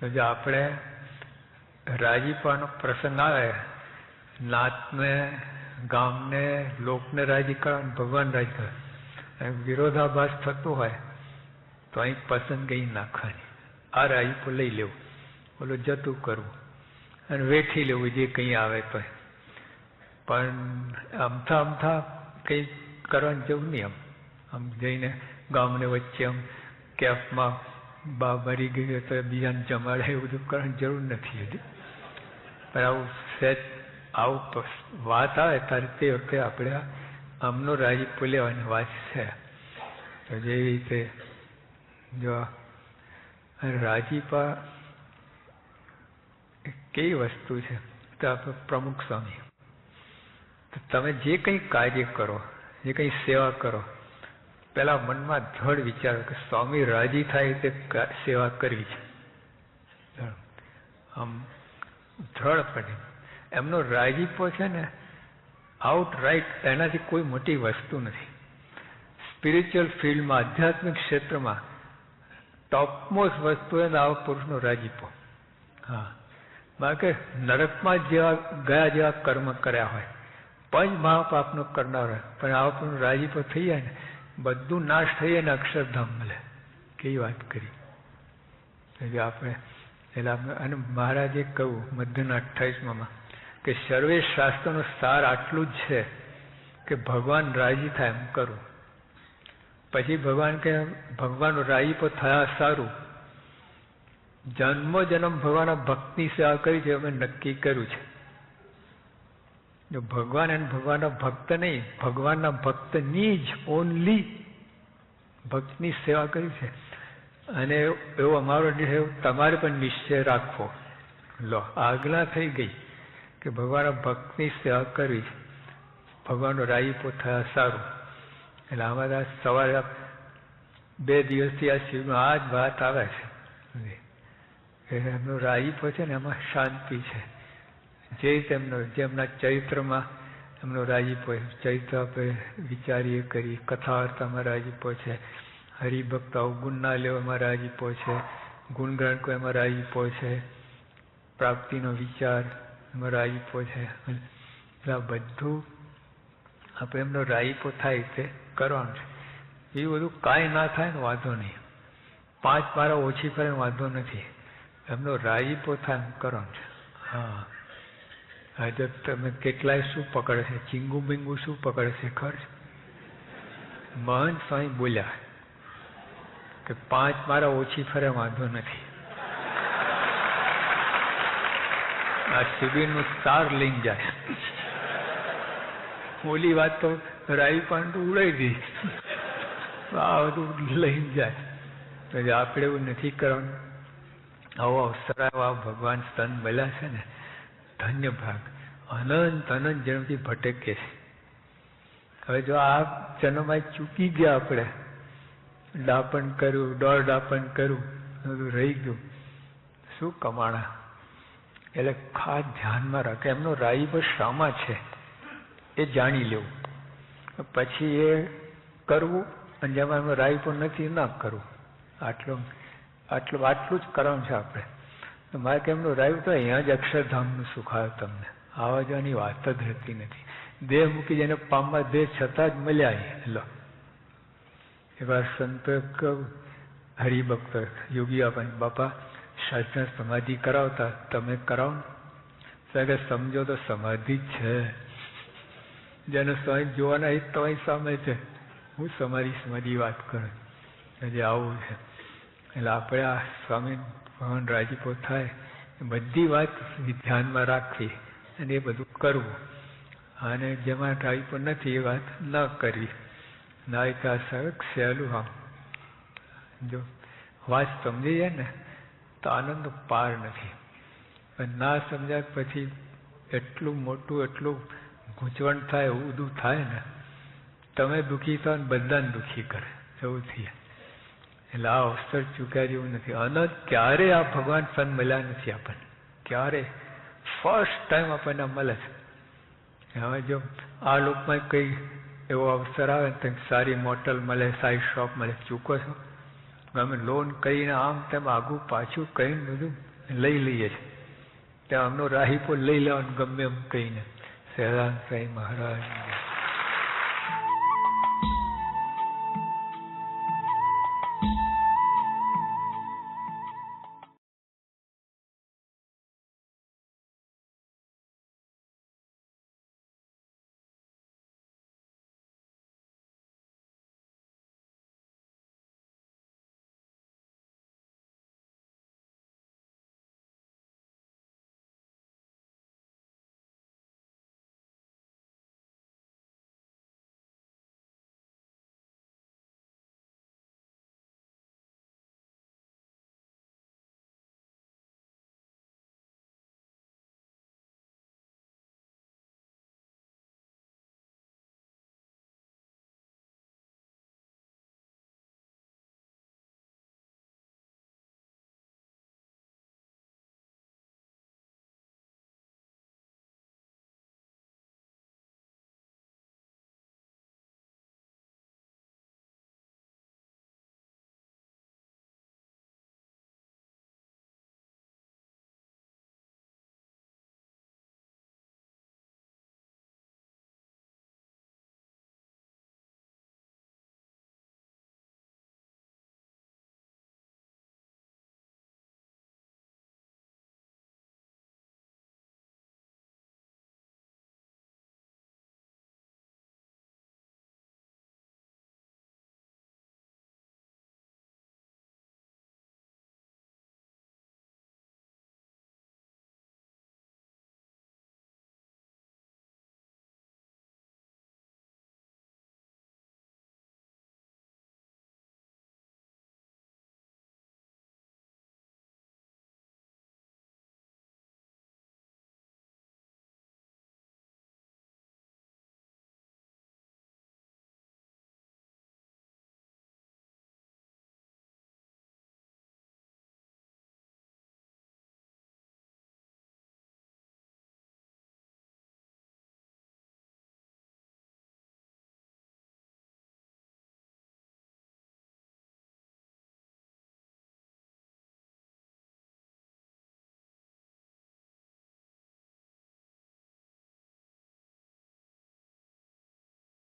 તો જો આપણે રાજીપાનો પ્રસંગ આવે, નાતને, ગામને, લોકને રાજી કરવાનું ભગવાન રાજી કરે અને વિરોધાભાસ થતો હોય, તો અહીં પસંદગી નાખવાની. આ રાજીપો લઈ લેવું. ઓલું જતું કરવું. અને વેઠી લેવું જે કંઈ આવે તો. પણ અમથા અમથા કંઈ કરવાની જવું નહીં આમ. આમ જઈને ગામને વચ્ચે આમ કેફમાં બા મરી ગઈ તો બીજાને જમાડે એવું બધું કરવાની જરૂર નથી હતી પણ આવું સહેજ આવું વાત આવે ત્યારે તે વખતે આપણે આમનો રાજીપો લેવાની વાત છે. તો જેવી રીતે જો રાજીપા કેવી વસ્તુ છે? તો આપણે પ્રમુખ સ્વામી. તમે જે કંઈ કાર્ય કરો, જે કંઈ સેવા કરો પેલા મનમાં ધડ વિચારો કે સ્વામી રાજી થાય તે સેવા કરવી છે. આમ પડે. એમનો રાજીપો છે ને આઉટ રાઈટ એનાથી કોઈ મોટી વસ્તુ નથી. સ્પિરિચ્યુઅલ ફિલ્ડમાં આધ્યાત્મિક ક્ષેત્રમાં ટોપમોસ્ટ વસ્તુ એ આવા પુરુષનો રાજીપો. હા. બાકી નરકમાં જેવા, ગયા જેવા કર્મ કર્યા હોય પંચ મહાપાપનો કરનાર હોય, પણ આવા પણ રાજીપો થઈ જાય ને બધું નાશ થઈ અને અક્ષરધામ મળે કેવી વાત કરી? એટલે આપણે એટલે આપણે, અને મહારાજે કહ્યું, મધ્યના અઠ્ઠાવીસમાં કે સર્વે શાસ્ત્રનો સાર આટલું જ છે કે ભગવાન રાજી થાય એમ કરું. પછી ભગવાન કે ભગવાન રાજી પર થયા સારું. જન્મો જન્મ ભગવાનના ભક્તની સેવા કરી છે, અમે નક્કી કર્યું છે. જો ભગવાન અને ભગવાનના ભક્ત નહીં, ભગવાનના ભક્તની જ ઓનલી ભક્તની સેવા કરી છે. અને એવો અમારો તમારે પણ નિશ્ચય રાખવો. લો, આગલા થઈ ગઈ કે ભગવાનના ભક્તની સેવા કરવી. ભગવાનનો રાજીપો થયા સારું. એટલે અમારા સવારે બે દિવસથી આ શિવમાં આ જ વાત આવે છે. એમનો રાજીપો છે ને, એમાં શાંતિ છે. જે તેમનો જેમના ચરિત્રમાં એમનો રાજીપો ચરિત્ર આપણે વિચારીએ કરી, કથાવાર્તામાં રાજીપો છે. હરિભક્ત અવગુણના લેવામાં રાજીપો છે. ગુણગાન એમાં રાજીપો છે. પ્રાપ્તિનો વિચાર એમાં રાજીપો છે. એટલે આ બધું આપણે એમનો રાજીપો થાય તે કરવાનું છે. એ બધું કાંઈ ના થાય ને વાંધો નહીં. પાંચ મારા ઓછી કરે વાંધો નથી. એમનો રાજીપો થાય એમ કરવાનું છે. હા. આજે તમે કેટલાય શું પકડે છે? ચીંગુ બિંગુ શું પકડે છે? ખર્ચ મહંત સ્વામી બોલ્યા કે પાંચ મારા ઓછી ફરે, વાંધો નથી. આ શિબિરનું સાર લઈને જાય. ઓલી વાત તો રાઈ પણ ઉડાઈ દી. આ બધું લઈને જાય. એટલે આપણે એવું નથી કરવાનું. આવો અવસર આવા ભગવાન સ્તન મળ્યા છે ને, ધન્ય ભાગ. અનંત અનંત જન્મથી ભટકે છે. હવે જો આ જન્મમાં ચૂકી ગયા આપણે, ડાપણ કર્યું દોઢ ડાપણ કર્યું બધું રહી ગયું. શું કમાણા? એટલે ખાસ ધ્યાનમાં રાખે. એમનો રાઈબો શામાં છે. એ જાણી લેવું. પછી એ કરવું, અને જેમાં એમનો રાઈબો નથી ના કરવું. આટલું આટલું આટલું જ કરવાનું છે આપણે. મારે કે એમનું રાયું તો અહીંયા જ અક્ષરધામનું સુખાયું તમને? આવા જવાની વાત જ રહેતી નથી. દેહ મૂકી જેને પામવા દેહ છતાં જ મળ્યા લો. એવા સંતો હરિભક્ત યોગી આપણને બાપા સાધના સમાધિ કરાવતા તમે કરાવો ને. સમજો તો સમાધિ છે. જેને સ્વામી જોવાના એ તમારી સામે છે. હું તમારી સમાધિ વાત કરું. હજી આવું છે. એટલે આપણે આ સ્વામી ભગવાન રાજીપો થાય. બધી વાત ધ્યાનમાં રાખવી. અને એ બધું કરવું. અને જેમાં રાજીપો નથી એ વાત ન કરવી નાયકા સરક સહેલું આમ. જો વાત સમજી જાય ને તો આનંદ પાર નથી. પણ ના સમજાય પછી એટલું મોટું, એટલું ગૂંચવણ થાય, એવું થાય ને, તમે દુઃખી થાવ ને બધાને દુઃખી કરે. એવું થઈ એટલે આ અવસર ચૂક્યા જેવું નથી. અને ક્યારે આ ભગવાન સન મળ્યા નથી આપણને? ક્યારે? ફર્સ્ટ ટાઈમ આપણને મળે છે. હવે જો આ લોકમાં કંઈ એવો અવસર આવે તો સારી મોટલ મળે, સારી શોપ મળે, ચૂકો છો? અમે લોન કરીને આમ તેમ આગું પાછું કહીને બધું લઈ લઈએ છીએ. ત્યાં અમનો રાહીપો લઈ લેવાનું ગમે એમ કહીને. સહેરાન સાંઈ મહારાજ.